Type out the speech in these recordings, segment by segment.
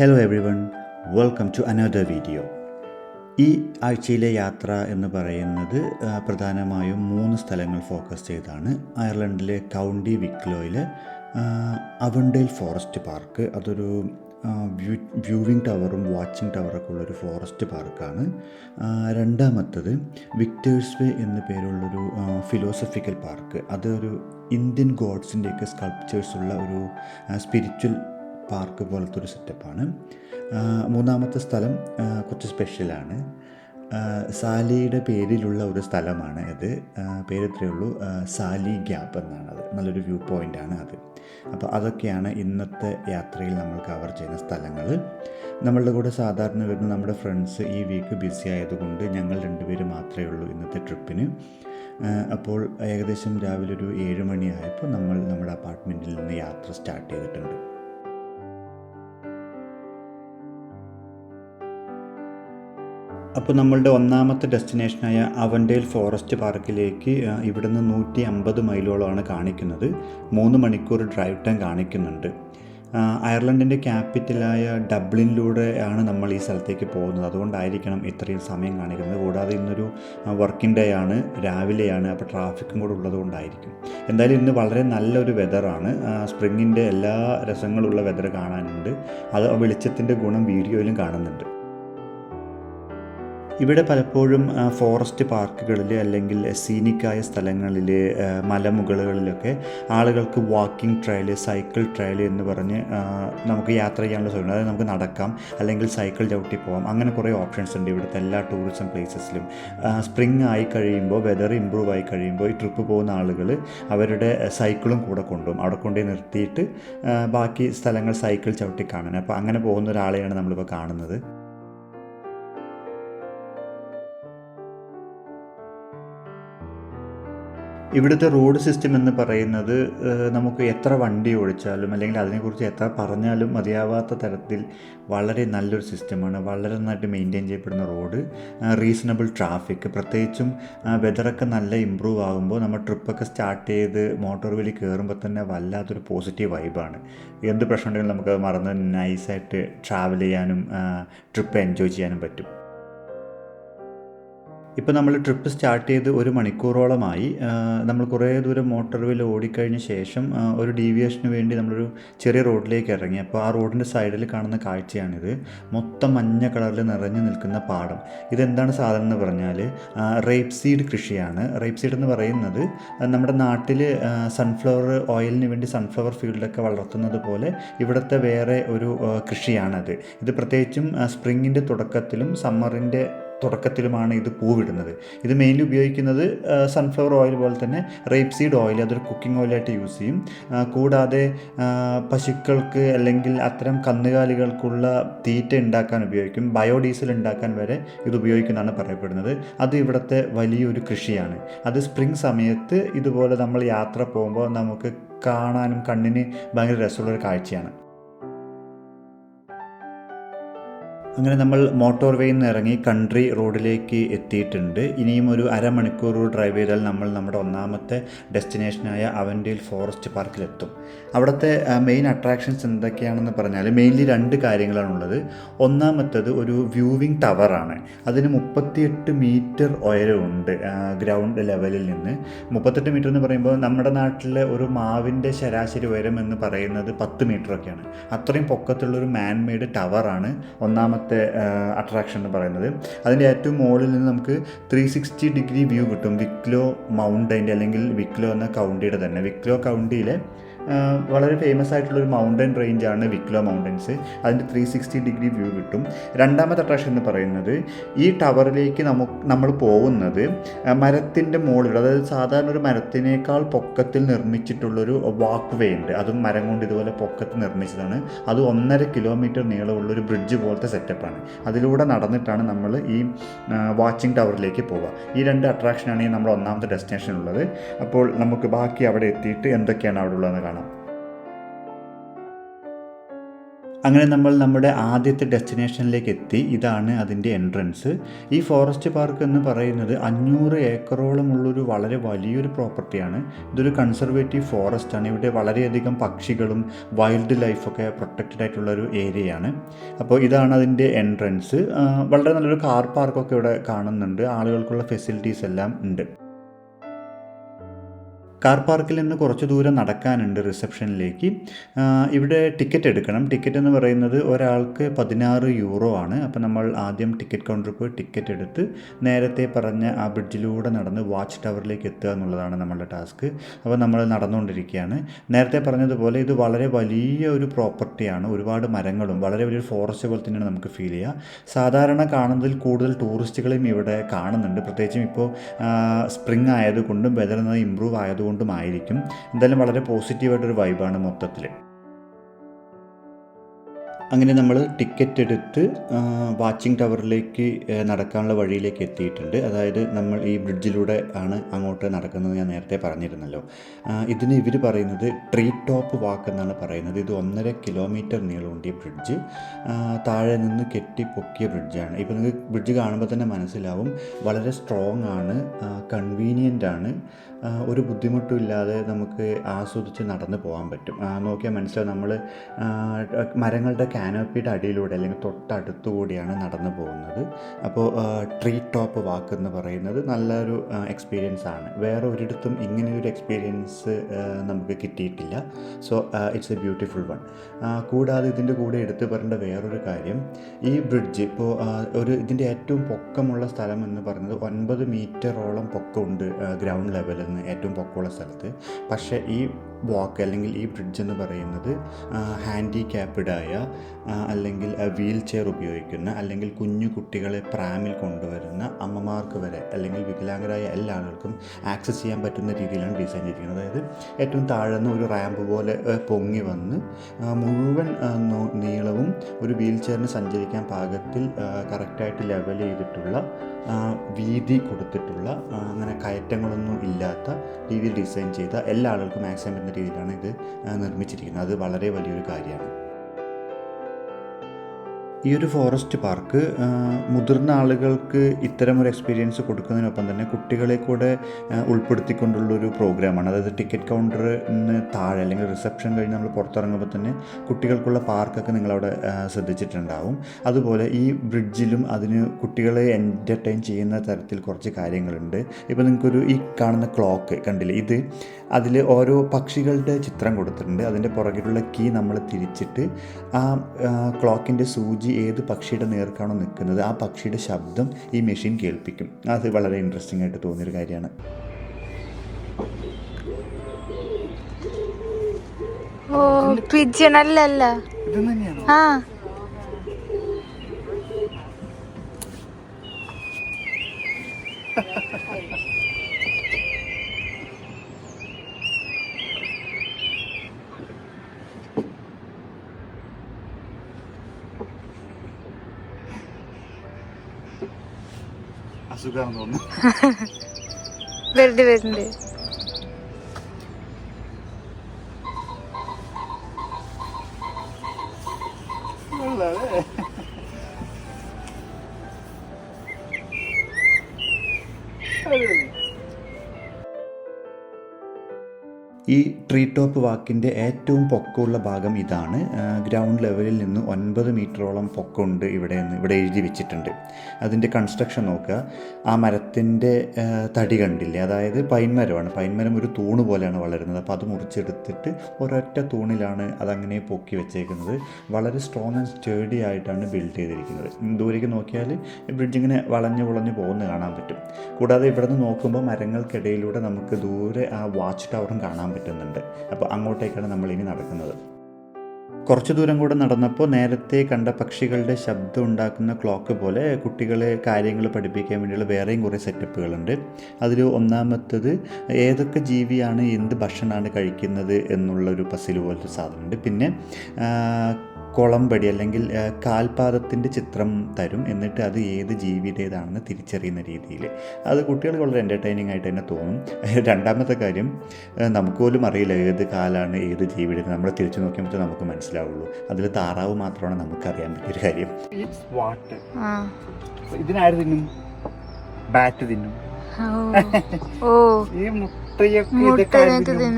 Hello everyone welcome to another video ഈ ആഴ്ചയിലെ യാത്ര എന്ന് പറയുന്നത് പ്രധാനമായും മൂന്ന് സ്ഥലങ്ങൾ ഫോക്കസ് ചെയ്താണ് അയർലൻഡിലെ കൗണ്ടി വിക്ലോയിൽ അവണ്ടേൽ ഫോറസ്റ്റ് പാർക്ക്. അതൊരു വ്യൂ വ്യൂവിംഗ് ടവറും വാച്ചിങ് ടവറൊക്കെ ഉള്ളൊരു ഫോറസ്റ്റ് പാർക്കാണ്. രണ്ടാമത്തത് വിക്ടേഴ്സ് വേ എന്ന പേരുള്ളൊരു ഫിലോസഫിക്കൽ പാർക്ക് അതൊരു ഇന്ത്യൻ ഗോഡ്സിന്റെയൊക്കെ സ്കൾപ്ചേഴ്സ് ഉള്ള ഒരു സ്പിരിച്വൽ പാർക്ക് പോലത്തെ ഒരു സെറ്റപ്പാണ്. മൂന്നാമത്തെ സ്ഥലം കുറച്ച് സ്പെഷ്യലാണ്. സാലിയുടെ പേരിലുള്ള ഒരു സ്ഥലമാണ് അത് പേരെത്രയുള്ളൂ ഉള്ളൂ സാലി ഗ്യാപ്പ് എന്നാണ് അത് നല്ലൊരു വ്യൂ പോയിന്റാണ് അത്. അപ്പോൾ അതൊക്കെയാണ് ഇന്നത്തെ യാത്രയിൽ നമ്മൾ കവർ ചെയ്യുന്ന സ്ഥലങ്ങൾ. നമ്മളുടെ കൂടെ സാധാരണ വരുന്ന നമ്മുടെ ഫ്രണ്ട്സ് ഈ വീക്ക് ബിസി ആയതുകൊണ്ട് ഞങ്ങൾ രണ്ടുപേര് മാത്രമേ ഉള്ളൂ ഇന്നത്തെ ട്രിപ്പിന്. അപ്പോൾ ഏകദേശം രാവിലെ ഒരു ഏഴ് മണിയായപ്പോൾ നമ്മൾ നമ്മുടെ അപ്പാർട്ട്മെന്റിൽ നിന്ന് യാത്ര സ്റ്റാർട്ട് ചെയ്തിട്ടുണ്ട്. അപ്പോൾ നമ്മളുടെ ഒന്നാമത്തെ ഡെസ്റ്റിനേഷനായ അവൻഡേൽ ഫോറസ്റ്റ് പാർക്കിലേക്ക് ഇവിടുന്ന് നൂറ്റി അമ്പത് മൈലോളമാണ് കാണിക്കുന്നത്. മൂന്ന് മണിക്കൂർ ഡ്രൈവ് ടൈം കാണിക്കുന്നുണ്ട്. അയർലൻഡിന്റെ ക്യാപിറ്റലായ ഡബ്ലിനിലൂടെ ആണ് നമ്മൾ ഈ സ്ഥലത്തേക്ക് പോകുന്നത്. അതുകൊണ്ടായിരിക്കണം ഇത്രയും സമയം കാണിക്കുന്നത്. കൂടാതെ ഇന്നൊരു വർക്കിംഗ് ഡേ ആണ് രാവിലെയാണ് അപ്പോൾ ട്രാഫിക്കും കൂടെ ഉള്ളതുകൊണ്ടായിരിക്കും. എന്തായാലും ഇന്ന് വളരെ നല്ലൊരു വെതറാണ് സ്പ്രിങ്ങിന്റെ എല്ലാ രസങ്ങളുള്ള വെതർ കാണാനുണ്ട്. അത് വെളിച്ചത്തിന്റെ ഗുണം വീഡിയോയിലും കാണുന്നുണ്ട്. ഇവിടെ പലപ്പോഴും ഫോറസ്റ്റ് പാർക്കുകളിൽ അല്ലെങ്കിൽ സീനിക്കായ സ്ഥലങ്ങളിൽ മലമുകളിലൊക്കെ ആളുകൾക്ക് വാക്കിംഗ് ട്രയൽ സൈക്കിൾ ട്രയൽ എന്ന് പറഞ്ഞ് നമുക്ക് യാത്ര ചെയ്യാനുള്ള സൗകര്യം അതായത് നമുക്ക് നടക്കാം അല്ലെങ്കിൽ സൈക്കിൾ ചവിട്ടി പോകാം അങ്ങനെ കുറേ ഓപ്ഷൻസ് ഉണ്ട് ഇവിടുത്തെ എല്ലാ ടൂറിസം പ്ലേസസിലും. സ്പ്രിങ് ആയി കഴിയുമ്പോൾ വെതർ ഇമ്പ്രൂവ് ആയി കഴിയുമ്പോൾ ഈ ട്രിപ്പ് പോകുന്ന ആളുകൾ അവരുടെ സൈക്കിളും കൂടെ കൊണ്ടുപോകും അവിടെ കൊണ്ടുപോയി നിർത്തിയിട്ട് ബാക്കി സ്ഥലങ്ങൾ സൈക്കിൾ ചവിട്ടി കാണാൻ. അപ്പോൾ അങ്ങനെ പോകുന്ന ഒരാളെയാണ് നമ്മളിപ്പോൾ കാണുന്നത്. ഇവിടുത്തെ റോഡ് സിസ്റ്റം എന്ന് പറയുന്നത് നമുക്ക് എത്ര വണ്ടി ഓടിച്ചാലും അല്ലെങ്കിൽ അതിനെക്കുറിച്ച് എത്ര പറഞ്ഞാലും മതിയാവാത്ത തരത്തിൽ വളരെ നല്ലൊരു സിസ്റ്റമാണ് വളരെ നന്നായിട്ട് മെയിന്റെയിൻ ചെയ്യപ്പെടുന്ന റോഡ്. റീസണബിൾ ട്രാഫിക് പ്രത്യേകിച്ചും വെതറൊക്കെ നല്ല ഇമ്പ്രൂവ് ആകുമ്പോൾ നമ്മൾ ട്രിപ്പൊക്കെ സ്റ്റാർട്ട് ചെയ്ത് മോട്ടോർ വേയിൽ കയറുമ്പോൾ തന്നെ വല്ലാത്തൊരു പോസിറ്റീവ് വൈബാണ് എന്ത് പ്രശ്നമുണ്ടെങ്കിലും നമുക്കത് മറന്ന് നൈസായിട്ട് ട്രാവൽ ചെയ്യാനും ട്രിപ്പ് എൻജോയ് ചെയ്യാനും പറ്റും. ഇപ്പോൾ നമ്മൾ ട്രിപ്പ് സ്റ്റാർട്ട് ചെയ്ത് ഒരു മണിക്കൂറോളമായി നമ്മൾ കുറേ ദൂരം മോട്ടോർ വേയിൽ ഓടിക്കഴിഞ്ഞ ശേഷം ഒരു ഡീവിയേഷന് വേണ്ടി നമ്മളൊരു ചെറിയ റോഡിലേക്ക് ഇറങ്ങി. അപ്പോൾ ആ റോഡിന്റെ സൈഡിൽ കാണുന്ന കാഴ്ചയാണിത്. മൊത്തം മഞ്ഞ കളറിൽ നിറഞ്ഞു നിൽക്കുന്ന പാടം. ഇതെന്താണ് സാധനം എന്ന് പറഞ്ഞാൽ റേപ്പ് സീഡ് കൃഷിയാണ്. റേപ്പ് സീഡ് എന്ന് പറയുന്നത് നമ്മുടെ നാട്ടിൽ സൺഫ്ലവർ ഓയിലിന് വേണ്ടി സൺഫ്ലവർ ഫീൽഡൊക്കെ വളർത്തുന്നത് പോലെ ഇവിടുത്തെ വേറെ ഒരു കൃഷിയാണത്. ഇത് പ്രത്യേകിച്ചും സ്പ്രിങ്ങിന്റെ തുടക്കത്തിലും സമ്മറിന്റെ തുടക്കത്തിലുമാണ് ഇത് പൂവിടുന്നത്. ഇത് മെയിൻലി ഉപയോഗിക്കുന്നത് സൺഫ്ലവർ ഓയിൽ പോലെ തന്നെ റേപ്പ് സീഡ് ഓയിൽ അതൊരു കുക്കിംഗ് ഓയിലായിട്ട് യൂസ് ചെയ്യും. കൂടാതെ പശുക്കൾക്ക് അല്ലെങ്കിൽ അത്തരം കന്നുകാലികൾക്കുള്ള തീറ്റ ഉണ്ടാക്കാൻ ഉപയോഗിക്കും. ബയോഡീസൽ ഉണ്ടാക്കാൻ വരെ ഇത് ഉപയോഗിക്കുന്നതാണ് പറയപ്പെടുന്നത്. അത് ഇവിടുത്തെ വലിയൊരു കൃഷിയാണ്. അത് സ്പ്രിംഗ് സമയത്ത് ഇതുപോലെ നമ്മൾ യാത്ര പോകുമ്പോൾ നമുക്ക് കാണാനും കണ്ണിന് ഭയങ്കര രസമുള്ളൊരു കാഴ്ചയാണ്. അങ്ങനെ നമ്മൾ മോട്ടോർ വേയിൽ നിന്ന് ഇറങ്ങി കൺട്രി റോഡിലേക്ക് എത്തിയിട്ടുണ്ട്. ഇനിയും ഒരു അരമണിക്കൂർ ഡ്രൈവ് ചെയ്താൽ നമ്മൾ നമ്മുടെ ഒന്നാമത്തെ ഡെസ്റ്റിനേഷനായ അവൻഡേൽ ഫോറസ്റ്റ് പാർക്കിലെത്തും അവിടുത്തെ മെയിൻ അട്രാക്ഷൻസ് എന്തൊക്കെയാണെന്ന് പറഞ്ഞാൽ മെയിൻലി രണ്ട് കാര്യങ്ങളാണുള്ളത് ഒന്നാമത്തത് ഒരു വ്യൂവിംഗ് ടവറാണ് അതിന് മുപ്പത്തിയെട്ട് മീറ്റർ ഉയരമുണ്ട് ഗ്രൗണ്ട് ലെവലിൽ നിന്ന്. മുപ്പത്തെട്ട് മീറ്റർ എന്ന് പറയുമ്പോൾ നമ്മുടെ നാട്ടിലെ ഒരു മാവിന്റെ ശരാശരി ഉയരം എന്ന് പറയുന്നത് പത്ത് മീറ്ററൊക്കെയാണ് അത്രയും പൊക്കത്തുള്ളൊരു മാൻ മെയ്ഡ് ടവറാണ് ഒന്നാമത്തെ അട്രാക്ഷൻ എന്ന് പറയുന്നത്. അതിന്റെ ഏറ്റവും മുകളിൽ നിന്ന് നമുക്ക് ത്രീ സിക്സ്റ്റി ഡിഗ്രി വ്യൂ കിട്ടും. വിക്ലോ മൗണ്ടൈന്റെ അല്ലെങ്കിൽ വിക്ലോ എന്ന കൗണ്ടിയുടെ തന്നെ. വിക്ലോ കൗണ്ടിയിലെ വളരെ ഫേമസ് ആയിട്ടുള്ള ഒരു മൗണ്ടൻ റേഞ്ചാണ് വിക്ലോ മൗണ്ടൻസ് അതിന്റെ ത്രീ സിക്സ്റ്റി ഡിഗ്രി വ്യൂ കിട്ടും. രണ്ടാമത്തെ അട്രാക്ഷൻ എന്ന് പറയുന്നത് ഈ ടവറിലേക്ക് നമുക്ക് നമ്മൾ പോകുന്നത് മരത്തിന്റെ മുകളിൽ അതായത് സാധാരണ ഒരു മരത്തിനേക്കാൾ പൊക്കത്തിൽ നിർമ്മിച്ചിട്ടുള്ളൊരു വാക്ക് വേ ഉണ്ട്. അതും മരം കൊണ്ട് ഇതുപോലെ പൊക്കത്തിൽ നിർമ്മിച്ചതാണ്. അത് ഒന്നര കിലോമീറ്റർ നീളമുള്ള ഒരു ബ്രിഡ്ജ് പോലത്തെ സെറ്റപ്പാണ് അതിലൂടെ നടന്നിട്ടാണ് നമ്മൾ ഈ വാച്ചിങ് ടവറിലേക്ക് പോവുക. ഈ രണ്ട് അട്രാക്ഷനാണ് ഈ നമ്മുടെ ഒന്നാമത്തെ ഡെസ്റ്റിനേഷൻ ഉള്ളത്. അപ്പോൾ നമുക്ക് ബാക്കി അവിടെ എത്തിയിട്ട് എന്തൊക്കെയാണ് അവിടെ ഉള്ളതെന്ന് കാണാം. അങ്ങനെ നമ്മൾ നമ്മുടെ ആദ്യത്തെ ഡെസ്റ്റിനേഷനിലേക്ക് എത്തി. ഇതാണ് അതിന്റെ എൻട്രൻസ്. ഈ ഫോറസ്റ്റ് പാർക്ക് എന്ന് പറയുന്നത് അഞ്ഞൂറ് ഏക്കറോളമുള്ളൊരു വളരെ വലിയൊരു പ്രോപ്പർട്ടിയാണ്. ഇതൊരു കൺസർവേറ്റീവ് ഫോറസ്റ്റ് ആണ് ഇവിടെ വളരെയധികം പക്ഷികളും വൈൽഡ് ലൈഫൊക്കെ പ്രൊട്ടക്റ്റഡ് ആയിട്ടുള്ള ഒരു ഏരിയയാണ്. അപ്പോൾ ഇതാണ് അതിന്റെ എൻട്രൻസ്. വളരെ നല്ലൊരു കാർ പാർക്കൊക്കെ ഇവിടെ കാണുന്നുണ്ട്. ആളുകൾക്കുള്ള ഫെസിലിറ്റീസ് എല്ലാം ഉണ്ട്. കാർ പാർക്കിൽ നിന്ന് കുറച്ച് ദൂരം നടക്കാനുണ്ട് റിസപ്ഷനിലേക്ക് ഇവിടെ ടിക്കറ്റ് എടുക്കണം. ടിക്കറ്റ് എന്ന് പറയുന്നത് ഒരാൾക്ക് പതിനാറ് യൂറോ ആണ്. അപ്പോൾ നമ്മൾ ആദ്യം ടിക്കറ്റ് കൗണ്ടറിൽ പോയി ടിക്കറ്റ് എടുത്ത് നേരത്തെ പറഞ്ഞ ആ ബ്രിഡ്ജിലൂടെ നടന്ന് വാച്ച് ടവറിലേക്ക് എത്തുക എന്നുള്ളതാണ് നമ്മളുടെ ടാസ്ക് അപ്പോൾ നമ്മൾ നടന്നുകൊണ്ടിരിക്കുകയാണ്. നേരത്തെ പറഞ്ഞതുപോലെ ഇത് വളരെ വലിയ ഒരു പ്രോപ്പർട്ടിയാണ് ഒരുപാട് മരങ്ങളും വളരെ വലിയൊരു ഫോറസ്റ്റ് പോലെ തന്നെയാണ് നമുക്ക് ഫീൽ ചെയ്യുക. സാധാരണ കാണുന്നതിൽ കൂടുതൽ ടൂറിസ്റ്റുകളെയും ഇവിടെ കാണുന്നുണ്ട്. പ്രത്യേകിച്ചും ഇപ്പോൾ സ്പ്രിങ് ആയതുകൊണ്ടും വെതർ ഇമ്പ്രൂവ് ആയതുകൊണ്ടും ആയിരിക്കും എന്തായാലും വളരെ പോസിറ്റീവായിട്ടൊരു വൈബാണ് മൊത്തത്തിൽ അങ്ങനെ നമ്മൾ ടിക്കറ്റ് എടുത്ത് വാച്ചിങ് ടവറിലേക്ക് നടക്കാനുള്ള വഴിയിലേക്ക് എത്തിയിട്ടുണ്ട്. അതായത് നമ്മൾ ഈ ബ്രിഡ്ജിലൂടെ ആണ് അങ്ങോട്ട് നടക്കുന്നത് ഞാൻ നേരത്തെ പറഞ്ഞിരുന്നല്ലോ. ഇതിന് ഇവർ പറയുന്നത് ട്രീ ടോപ്പ് വാക്ക് എന്നാണ് പറയുന്നത്. ഇത് ഒന്നര കിലോമീറ്റർ നീളമുണ്ടിയ ബ്രിഡ്ജ്. താഴെ നിന്ന് കെട്ടി പൊക്കിയ ബ്രിഡ്ജാണ്. ഇപ്പോൾ നിങ്ങൾക്ക് ബ്രിഡ്ജ് കാണുമ്പോൾ തന്നെ മനസ്സിലാവും. വളരെ സ്ട്രോങ് ആണ് കൺവീനിയന്റ് ആണ്. ഒരു ബുദ്ധിമുട്ടും ഇല്ലാതെ നമുക്ക് ആസ്വദിച്ച് നടന്നു പോകാൻ പറ്റും. നോക്കിയാൽ മനസ്സിലാവും നമ്മൾ മരങ്ങളുടെ കാനോപ്പിയുടെ അടിയിലൂടെ അല്ലെങ്കിൽ തൊട്ടടുത്തുകൂടിയാണ് നടന്നു പോകുന്നത്. അപ്പോൾ ട്രീ ടോപ്പ് വാക്ക് എന്ന് പറയുന്നത് നല്ലൊരു എക്സ്പീരിയൻസ് ആണ്. വേറെ ഒരിടത്തും ഇങ്ങനെയൊരു എക്സ്പീരിയൻസ് നമുക്ക് കിട്ടിയിട്ടില്ല. So it's a beautiful one കൂടാതെ ഇതിന്റെ കൂടെ എടുത്തു പറയേണ്ട വേറൊരു കാര്യം ഈ ബ്രിഡ്ജ് ഇപ്പോൾ ഒരു ഇതിന്റെ ഏറ്റവും പൊക്കമുള്ള സ്ഥലം എന്ന് പറയുന്നത് ഒൻപത് മീറ്ററോളം പൊക്കമുണ്ട് ഗ്രൗണ്ട് ലെവലിൽ നിന്ന് ഏറ്റവും പൊക്കമുള്ള സ്ഥലത്ത്. പക്ഷേ ഈ വാക്ക് അല്ലെങ്കിൽ ഈ ബ്രിഡ്ജ് എന്ന് പറയുന്നത് ഹാൻഡിക്യാപ്ഡായ അല്ലെങ്കിൽ വീൽ ചെയർ ഉപയോഗിക്കുന്ന അല്ലെങ്കിൽ കുഞ്ഞു കുട്ടികളെ പ്രാമിൽ കൊണ്ടുവരുന്ന അമ്മമാർക്ക് വരെ അല്ലെങ്കിൽ വികലാംഗരായ എല്ലാ ആളുകൾക്കും ആക്സസ് ചെയ്യാൻ പറ്റുന്ന രീതിയിലാണ് ഡിസൈൻ ചെയ്തിരിക്കുന്നത്. അതായത് ഏറ്റവും താഴ്ന്ന ഒരു റാമ്പ് പോലെ പൊങ്ങി വന്ന് മുഴുവൻ നീളവും ഒരു വീൽ ചെയറിന് സഞ്ചരിക്കാൻ പാകത്തിൽ കറക്റ്റായിട്ട് ലെവൽ ചെയ്തിട്ടുള്ള വീതി കൊടുത്തിട്ടുള്ള അങ്ങനെ കയറ്റങ്ങളൊന്നും ഇല്ലാത്ത രീതിയിൽ ഡിസൈൻ ചെയ്ത എല്ലാ ആളുകൾക്കും മാക്സിമം പറ്റുന്ന രീതിയിലാണ് ഇത് നിർമ്മിച്ചിരിക്കുന്നത്. അത് വളരെ വലിയൊരു കാര്യമാണ്. ഈ ഒരു ഫോറസ്റ്റ് പാർക്ക് മുതിർന്ന ആളുകൾക്ക് ഇത്തരം ഒരു എക്സ്പീരിയൻസ് കൊടുക്കുന്നതിനൊപ്പം തന്നെ കുട്ടികളെ കൂടെ ഉൾപ്പെടുത്തിക്കൊണ്ടുള്ളൊരു പ്രോഗ്രാമാണ് അതായത് ടിക്കറ്റ് കൗണ്ടറിന് താഴെ അല്ലെങ്കിൽ റിസപ്ഷൻ കഴിഞ്ഞ് നമ്മൾ പുറത്തിറങ്ങുമ്പോൾ തന്നെ കുട്ടികൾക്കുള്ള പാർക്കൊക്കെ നിങ്ങളവിടെ ശ്രദ്ധിച്ചിട്ടുണ്ടാവും. അതുപോലെ ഈ ബ്രിഡ്ജിലും അതിന് കുട്ടികളെ എന്റർടൈൻ ചെയ്യുന്ന തരത്തിൽ കുറച്ച് കാര്യങ്ങളുണ്ട്. ഇപ്പോൾ നിങ്ങൾക്കൊരു ഈ കാണുന്ന ക്ലോക്ക് കണ്ടില്ലേ? ഇത് അതിൽ ഓരോ പക്ഷികളുടെ ചിത്രം കൊടുത്തിട്ടുണ്ട്. അതിന്റെ പുറകിലുള്ള കീ നമ്മൾ തിരിച്ചിട്ട് ആ ക്ലോക്കിന്റെ സൂചി ഏത് പക്ഷിയുടെ നേർക്കാണോ നിൽക്കുന്നത് ആ പക്ഷിയുടെ ശബ്ദം ഈ മെഷീൻ കേൾപ്പിക്കും. അത് വളരെ ഇൻട്രസ്റ്റിംഗ് ആയിട്ട് തോന്നിയൊരു കാര്യമാണ്. ഓ പിജനല്ലല്ല ഇത് തന്നെയാണോ? ആ. അസുഖമാണെന്ന് തോന്നുന്നു. വെറുതെ വരുന്നുണ്ട്. ഈ ട്രീ ടോപ്പ് വാക്കിന്റെ ഏറ്റവും പൊക്കമുള്ള ഭാഗം ഇതാണ്. ഗ്രൗണ്ട് ലെവലിൽ നിന്ന് ഒൻപത് മീറ്ററോളം പൊക്കമുണ്ട് ഇവിടെ നിന്ന് ഇവിടെ എഴുതി വെച്ചിട്ടുണ്ട്. അതിന്റെ കൺസ്ട്രക്ഷൻ നോക്കുക. ആ മരത്തിന്റെ തടി കണ്ടില്ലേ? അതായത് പൈൻ മരമാണ്. പൈൻ മരം ഒരു തൂണ് പോലെയാണ് വളരുന്നത്. അപ്പോൾ അത് മുറിച്ചെടുത്തിട്ട് ഒരൊറ്റ തൂണിലാണ് അതങ്ങനെ പൊക്കി വെച്ചേക്കുന്നത്. വളരെ സ്ട്രോങ് ആൻഡ് സ്റ്റേഡി ആയിട്ടാണ് ബിൽഡ് ചെയ്തിരിക്കുന്നത്. ദൂരേക്ക് നോക്കിയാൽ ബ്രിഡ്ജ് ഇങ്ങനെ വളഞ്ഞു വളഞ്ഞു പോകുന്നത് കാണാൻ പറ്റും. കൂടാതെ ഇവിടെ നിന്ന് നോക്കുമ്പോൾ മരങ്ങൾക്കിടയിലൂടെ നമുക്ക് ദൂരെ ആ വാച്ച് ടവറും കാണാൻ പറ്റുന്നുണ്ട്. അപ്പോൾ അങ്ങോട്ടേക്കാണ് നമ്മൾ ഇനി നടക്കുന്നത്. കുറച്ച് ദൂരം കൂടെ നടന്നപ്പോൾ നേരത്തെ കണ്ട പക്ഷികളുടെ ശബ്ദം ഉണ്ടാക്കുന്ന ക്ലോക്ക് പോലെ കുട്ടികളെ കാര്യങ്ങൾ പഠിപ്പിക്കാൻ വേണ്ടിയുള്ള വേറെയും കുറേ സെറ്റപ്പുകളുണ്ട്. അതിൽ ഒന്നാമത്തത് ഏതൊക്കെ ജീവിയാണ് എന്ത് ഭക്ഷണമാണ് കഴിക്കുന്നത് എന്നുള്ളൊരു പസിൽ പോലത്തെ സാധനമുണ്ട്. പിന്നെ കുളമ്പടി അല്ലെങ്കിൽ കാൽപാദത്തിന്റെ ചിത്രം തരും. എന്നിട്ട് അത് ഏത് ജീവിയുടേതാണെന്ന് തിരിച്ചറിയുന്ന രീതിയിൽ. അത് കുട്ടികൾക്ക് വളരെ എന്റർടൈനിങ് ആയിട്ട് തന്നെ തോന്നും. രണ്ടാമത്തെ കാര്യം നമുക്ക് പോലും അറിയില്ല ഏത് കാലാണ് ഏത് ജീവിയുടെ നമ്മൾ തിരിച്ചു നോക്കിയപ്പോൾ നമുക്ക് മനസ്സിലാവുള്ളൂ. അതിൽ താറാവ് മാത്രമാണ് നമുക്കറിയാൻ പറ്റിയൊരു കാര്യം. ഇതിനാര് തിന്നും? ബാറ്റ് തിന്നും. ഓ. ഈ മുട്ടയൊക്കെ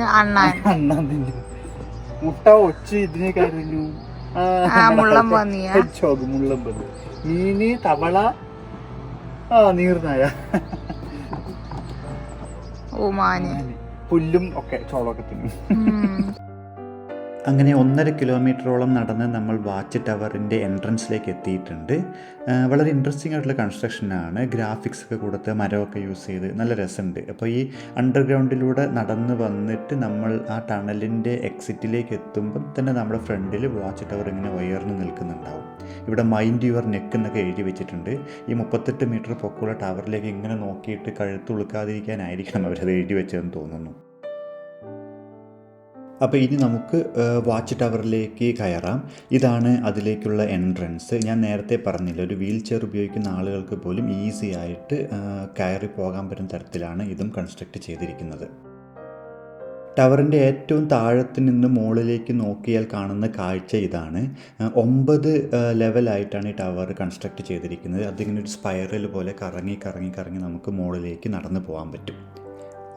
അണ്ണാൻ. അണ്ണാൻ തിന്നും. മുട്ട ഒച്ച ഇതിനെ തിന്നും? ആ, മുള്ളൻ പന്നിയാ? ചോക്ക് മുള്ളം പന്നി മീന് തവള ആ നീർനായ. ഓ മാന് പുല്ലും ഒക്കെ ചോളമൊക്കെ തിന്നും. അങ്ങനെ ഒന്നര കിലോമീറ്ററോളം നടന്ന് നമ്മൾ വാച്ച് ടവറിന്റെ എൻട്രൻസിലേക്ക് എത്തിയിട്ടുണ്ട്. വളരെ ഇൻട്രസ്റ്റിംഗ് ആയിട്ടുള്ള കൺസ്ട്രക്ഷനാണ് ഗ്രാഫിക്സ് ഒക്കെ കൊടുത്ത് മരമൊക്കെ യൂസ് ചെയ്ത് നല്ല രസമുണ്ട്. അപ്പോൾ ഈ അണ്ടർഗ്രൗണ്ടിലൂടെ നടന്ന് വന്നിട്ട് നമ്മൾ ആ ടണലിന്റെ എക്സിറ്റിലേക്ക് എത്തുമ്പം തന്നെ നമ്മുടെ ഫ്രണ്ടിൽ വാച്ച് ടവർ ഇങ്ങനെ ഉയർന്നു നിൽക്കുന്നുണ്ടാവും. ഇവിടെ മൈൻഡ് യുവർ നെക്ക് എന്നൊക്കെ എഴുതി വെച്ചിട്ടുണ്ട്. ഈ മുപ്പത്തെട്ട് മീറ്റർ പൊക്കമുള്ള ടവറിലേക്ക് ഇങ്ങനെ നോക്കിയിട്ട് കഴുത്തുളുക്കാതിരിക്കാനായിരിക്കണം അവരത് എഴുതി വെച്ചതെന്ന് തോന്നുന്നു. അപ്പോൾ ഇനി നമുക്ക് വാച്ച് ടവറിലേക്ക് കയറാം. ഇതാണ് അതിലേക്കുള്ള എൻട്രൻസ്. ഞാൻ നേരത്തെ പറഞ്ഞില്ല ഒരു വീൽ ചെയർ ഉപയോഗിക്കുന്ന ആളുകൾക്ക് പോലും ഈസി ആയിട്ട് കയറി പോകാൻ പറ്റുന്ന തരത്തിലാണ് ഇതും കൺസ്ട്രക്റ്റ് ചെയ്തിരിക്കുന്നത്. ടവറിന്റെ ഏറ്റവും താഴത്ത് നിന്ന് മുകളിലേക്ക് നോക്കിയാൽ കാണുന്ന കാഴ്ച ഇതാണ്. ഒമ്പത് ലെവലായിട്ടാണ് ഈ ടവർ കൺസ്ട്രക്ട് ചെയ്തിരിക്കുന്നത്. അതിങ്ങനെ ഒരു സ്പൈറൽ പോലെ കറങ്ങി കറങ്ങി കറങ്ങി നമുക്ക് മുകളിലേക്ക് നടന്നു പോകാൻ പറ്റും.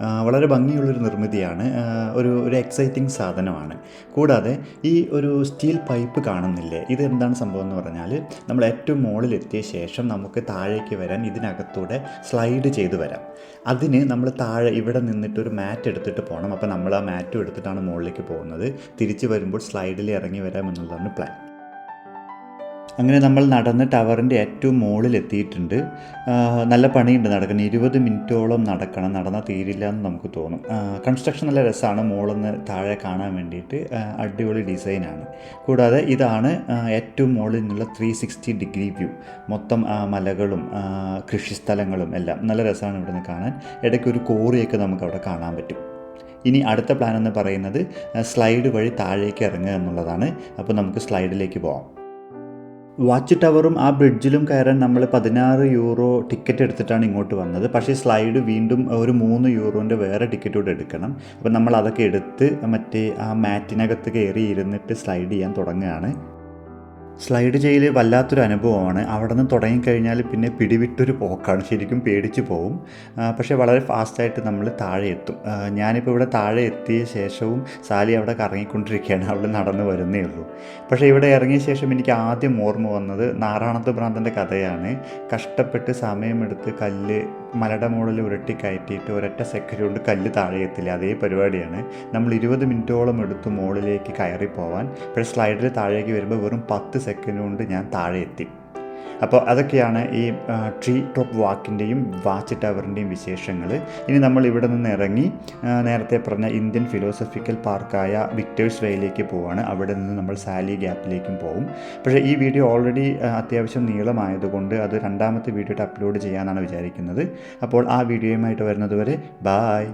വളരെ ഭംഗിയുള്ളൊരു നിർമ്മിതിയാണ്. ഒരു ഒരു എക്സൈറ്റിംഗ് സാധനമാണ്. കൂടാതെ ഈ ഒരു സ്റ്റീൽ പൈപ്പ് കാണുന്നില്ലേ? ഇത് എന്താണ് സംഭവം എന്ന് പറഞ്ഞാൽ നമ്മൾ ഏറ്റവും മുകളിലെത്തിയ ശേഷം നമുക്ക് താഴേക്ക് വരാൻ ഇതിനകത്തൂടെ സ്ലൈഡ് ചെയ്ത് വരാം. അതിന് നമ്മൾ താഴെ ഇവിടെ നിന്നിട്ട് ഒരു മാറ്റ് എടുത്തിട്ട് പോകണം. അപ്പോൾ നമ്മൾ ആ മാറ്റും എടുത്തിട്ടാണ് മുകളിലേക്ക് പോകുന്നത്. തിരിച്ച് വരുമ്പോൾ സ്ലൈഡിൽ ഇറങ്ങി വരാം എന്നുള്ളതാണ് പ്ലാൻ അങ്ങനെ നമ്മൾ നടന്ന് ടവറിന്റെ ഏറ്റവും മുകളിലെത്തിയിട്ടുണ്ട്. നല്ല പണിയുണ്ട് നടക്കണം ഇരുപത് മിനിറ്റോളം നടക്കണം. നടന്നാൽ തീരില്ല എന്ന് നമുക്ക് തോന്നും. കൺസ്ട്രക്ഷൻ നല്ല രസമാണ്. മുകളിൽ താഴെ കാണാൻ വേണ്ടിയിട്ട് അടിപൊളി ഡിസൈനാണ്. കൂടാതെ ഇതാണ് ഏറ്റവും മുകളിൽ നിന്നുള്ള ത്രീ സിക്സ്റ്റി ഡിഗ്രി വ്യൂ മൊത്തം മലകളും കൃഷിസ്ഥലങ്ങളും എല്ലാം നല്ല രസമാണ് ഇവിടുന്ന് കാണാൻ. ഇടയ്ക്ക് ഒരു കോറിയൊക്കെ നമുക്ക് അവിടെ കാണാൻ പറ്റും. ഇനി അടുത്ത പ്ലാൻ എന്ന് പറയുന്നത് സ്ലൈഡ് വഴി താഴേക്ക് ഇറങ്ങുക എന്നുള്ളതാണ്. അപ്പോൾ നമുക്ക് സ്ലൈഡിലേക്ക് പോകാം വാച്ച് ടവറും ആ ബ്രിഡ്ജിലും കയറാൻ നമ്മൾ പതിനാറ് യൂറോ ടിക്കറ്റ് എടുത്തിട്ടാണ് ഇങ്ങോട്ട് വന്നത്. പക്ഷേ സ്ലൈഡ് വീണ്ടും ഒരു മൂന്ന് യൂറോന്റെ വേറെ ടിക്കറ്റ് കൂടെ എടുക്കണം. അപ്പോൾ നമ്മൾ അതൊക്കെ എടുത്ത് മറ്റേ ആ മാറ്റിനകത്ത് കയറി ഇരുന്നിട്ട് സ്ലൈഡ് ചെയ്യാൻ തുടങ്ങുകയാണ്. സ്ലൈഡ് ചെയ്യൽ വല്ലാത്തൊരു അനുഭവമാണ്. അവിടെ നിന്ന് തുടങ്ങിക്കഴിഞ്ഞാൽ പിന്നെ പിടിവിട്ടൊരു പോക്കാണ്. ശരിക്കും പേടിച്ചു പോവും. പക്ഷേ വളരെ ഫാസ്റ്റായിട്ട് നമ്മൾ താഴെ എത്തും. ഞാനിപ്പോൾ ഇവിടെ താഴെ എത്തിയ ശേഷവും സാലി അവിടെ കറങ്ങിക്കൊണ്ടിരിക്കുകയാണ്. അവൾ നടന്നു വരുന്നേ ഉള്ളൂ. പക്ഷേ ഇവിടെ ഇറങ്ങിയ ശേഷം എനിക്ക് ആദ്യം ഓർമ്മ വന്നത് നാരായണത്ത് ഭ്രാന്തന്റെ കഥയാണ്. കഷ്ടപ്പെട്ട് സമയമെടുത്ത് കല്ല് മലയുടെ മുകളിൽ ഉരുട്ടി കയറ്റിയിട്ട് ഒരൊറ്റ സെക്കൻഡ് കൊണ്ട് കല്ല് താഴെ എത്തില്ല അതേ പരിപാടിയാണ്. നമ്മൾ ഇരുപത് മിനിറ്റോളം എടുത്ത് മുകളിലേക്ക് കയറി പോവാൻ പക്ഷേ സ്ലൈഡിൽ താഴേക്ക് വരുമ്പോൾ വെറും പത്ത് സെക്കൻഡ് കൊണ്ട് ഞാൻ താഴെ എത്തി അപ്പോൾ അതൊക്കെയാണ് ഈ ട്രീ ടോപ്പ് വാക്കിന്റെയും വാച്ച് ടവറിന്റെയും വിശേഷങ്ങൾ. ഇനി നമ്മൾ ഇവിടെ നിന്ന് ഇറങ്ങി നേരത്തെ പറഞ്ഞ ഇന്ത്യൻ ഫിലോസഫിക്കൽ പാർക്കായ വിക്ടേഴ്സ് വേയിലേക്ക് പോവാണ്. അവിടെ നിന്ന് നമ്മൾ സാലി ഗ്യാപ്പിലേക്കും പോകും പക്ഷേ ഈ വീഡിയോ ഓൾറെഡി അത്യാവശ്യം നീളമായതുകൊണ്ട് അത് രണ്ടാമത്തെ വീഡിയോയിട്ട് അപ്ലോഡ് ചെയ്യാനാണ് വിചാരിക്കുന്നത്. അപ്പോൾ ആ വീഡിയോയുമായിട്ട് വരുന്നതുവരെ ബായ്